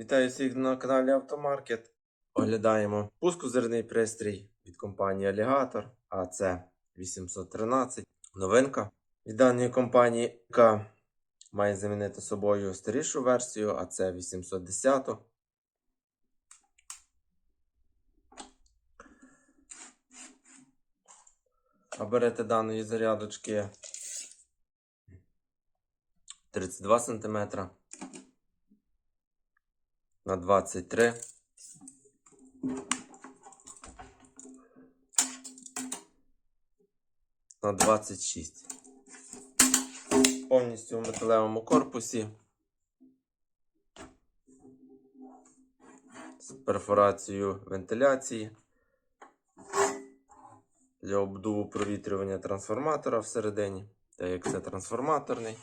Вітаю всіх на каналі Автомаркет. Оглядаємо пускозерний пристрій від компанії Alligator AC 813. Новинка від даної компанії, яка має замінити собою старішу версію AC 810. А берете даної зарядочки 32 см на 23. На 26. Повністю в металевому корпусі. З перфорацією вентиляції. Для обдуву провітрювання трансформатора всередині. Так як це трансформаторний.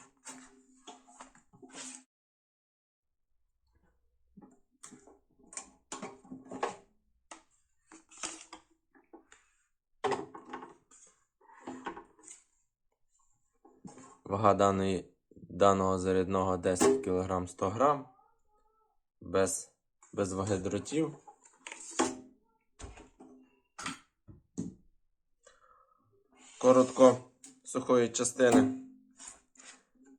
Вага даної, даного зарядного 10 кг 100 г. Без, без ваги дротів. Коротко сухої частини.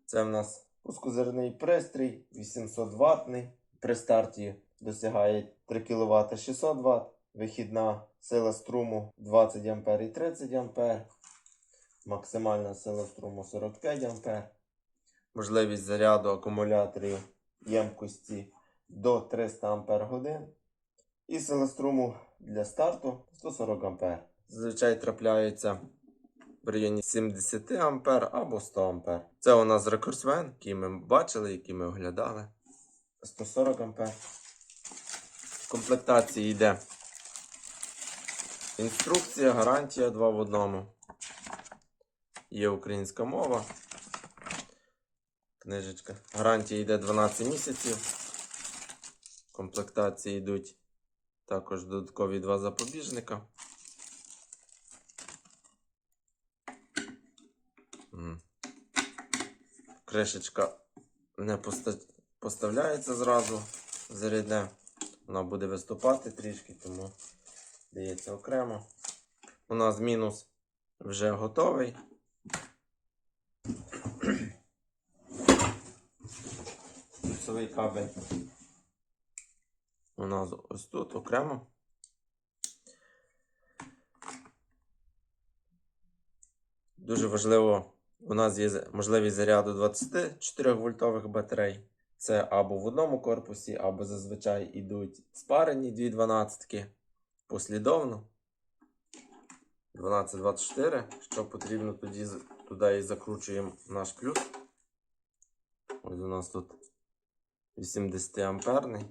Це в нас пускозерний пристрій 800 ватний. При старті досягає 3 кВт 600 Вт. Вихідна сила струму 20 А і 30 А. Максимальна сила струму 45 А. Можливість заряду акумуляторів ємкості до 300 Ах. І сила струму для старту 140 А. Зазвичай трапляється в районі 70 А або 100 А. Це у нас рекордсмен, який ми бачили, який ми оглядали. 140 А. В комплектації йде інструкція, гарантія 2 в одному. Є українська мова. Книжечка. Гарантія йде 12 місяців. Комплектації йдуть також додаткові два запобіжника. Кришечка не поставляється зразу зарядне. Вона буде виступати трішки, тому дається окремо. У нас мінус вже готовий. Плюсовий кабель. У нас ось тут окремо. Дуже важливо, у нас є можливість заряду 24 вольтових батарей. Це або в одному корпусі, або зазвичай йдуть спарені дві 12 послідовно. 12-24. Що потрібно, тоді туди і закручуємо наш плюс. Ось у нас тут 80 амперний.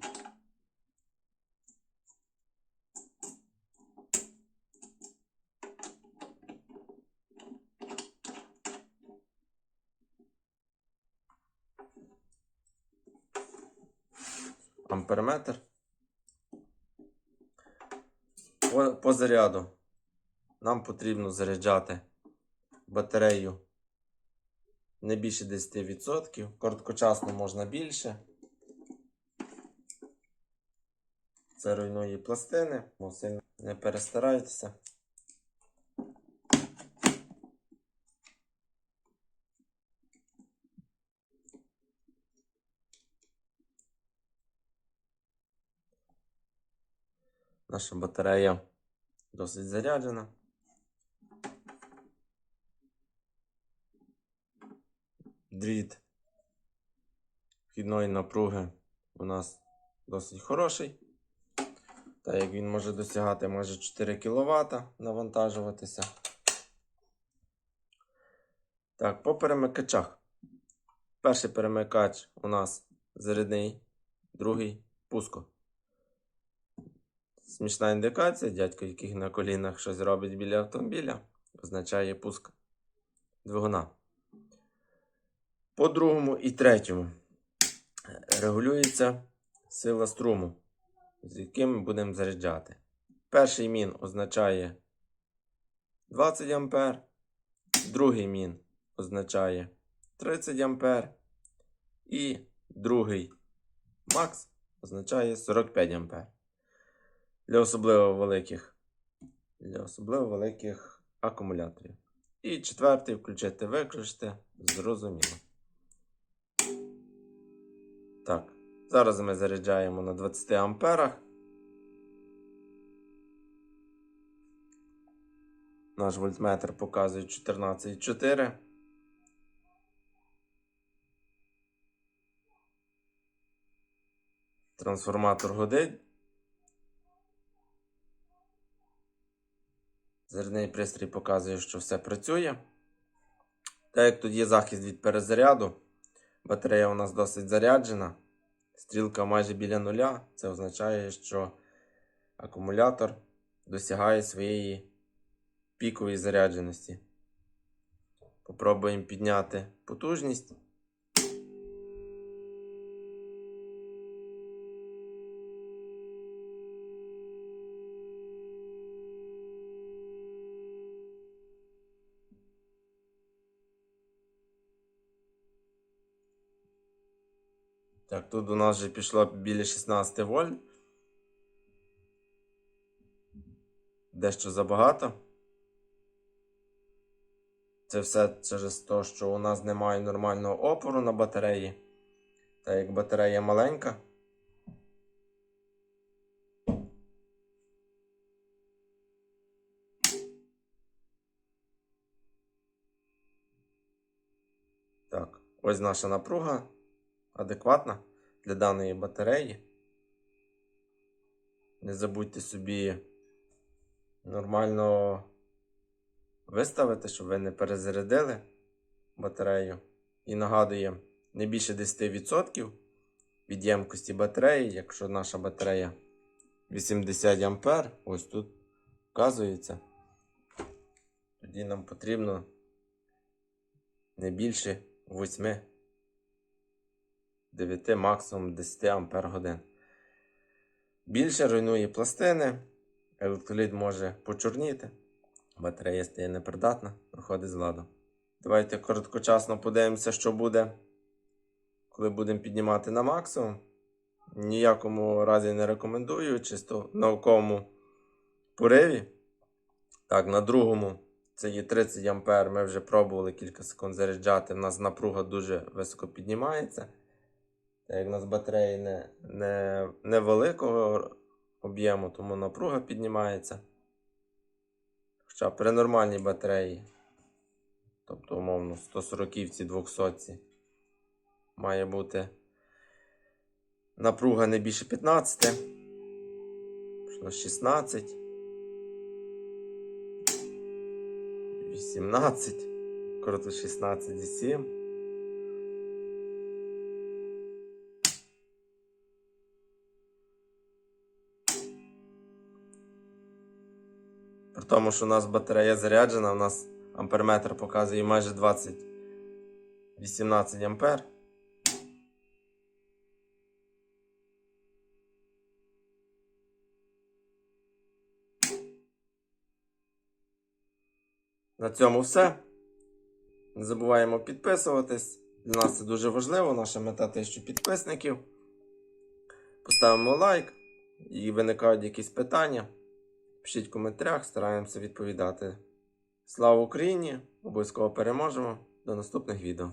Амперметр. По, по заряду нам потрібно заряджати батарею не більше 10%. Короткочасно можна більше. Це руйнує пластини, тому сильно не перестарайтеся. Наша батарея досить заряджена. Дріт вхідної напруги у нас досить хороший. Так як він може досягати майже 4 кВт навантажуватися. Так, по перемикачах. Перший перемикач у нас зарядний, другий пуско. Смішна індикація, дядько, який на колінах щось робить біля автомобіля, означає пуск двигуна. По другому і третьому регулюється сила струму, з яким ми будемо заряджати. Перший мін означає 20 А, другий мін означає 30 А і другий макс означає 45 А. Для особливо великих, для особливо великих акумуляторів. І четвертий включити, виключити. Зрозуміло. Так, зараз ми заряджаємо на 20 амперах. Наш вольтметр показує 14,4. Трансформатор годить. Зерний пристрій показує, що все працює. Так як тут є захист від перезаряду, батарея у нас досить заряджена. Стрілка майже біля нуля. Це означає, що акумулятор досягає своєї пікової зарядженості. Попробуємо підняти потужність. Так, тут у нас вже пішло біля 16 вольт. Дещо забагато. Це все через те, що у нас немає нормального опору на батареї. Та як батарея маленька. Так, ось наша напруга адекватна для даної батареї. Не забудьте собі нормально виставити, щоб ви не перезарядили батарею. І нагадує, не більше 10% від ємкості батареї, якщо наша батарея 80 А, ось тут вказується, тоді нам потрібно не більше 8 9 максимум 10 ампер годин. Більше руйнує пластини, електроліт може почорніти, батарея стає непридатна, виходить з ладу. Давайте короткочасно подивимося, що буде, коли будемо піднімати на максимум. Ніякому разі не рекомендую, чисто в науковому пориві. Так, на другому це є 30 А. Ми вже пробували кілька секунд заряджати. У нас напруга дуже високо піднімається. Так як у нас батареї не, не, невеликого об'єму, тому напруга піднімається. Хоча при нормальній батареї, тобто, умовно, 140-ці, 200 має бути напруга не більше 15, пішло 16, 18, коротко 16,7. Тому, що у нас батарея заряджена, у нас амперметр показує майже 20 18 ампер. На цьому все. Не забуваємо підписуватись. Для нас це дуже важливо. Наша мета 1000 підписників. Поставимо лайк і виникають якісь питання. Пишіть в коментарях, стараємося відповідати. Слава Україні! Обов'язково переможемо. До наступних відео.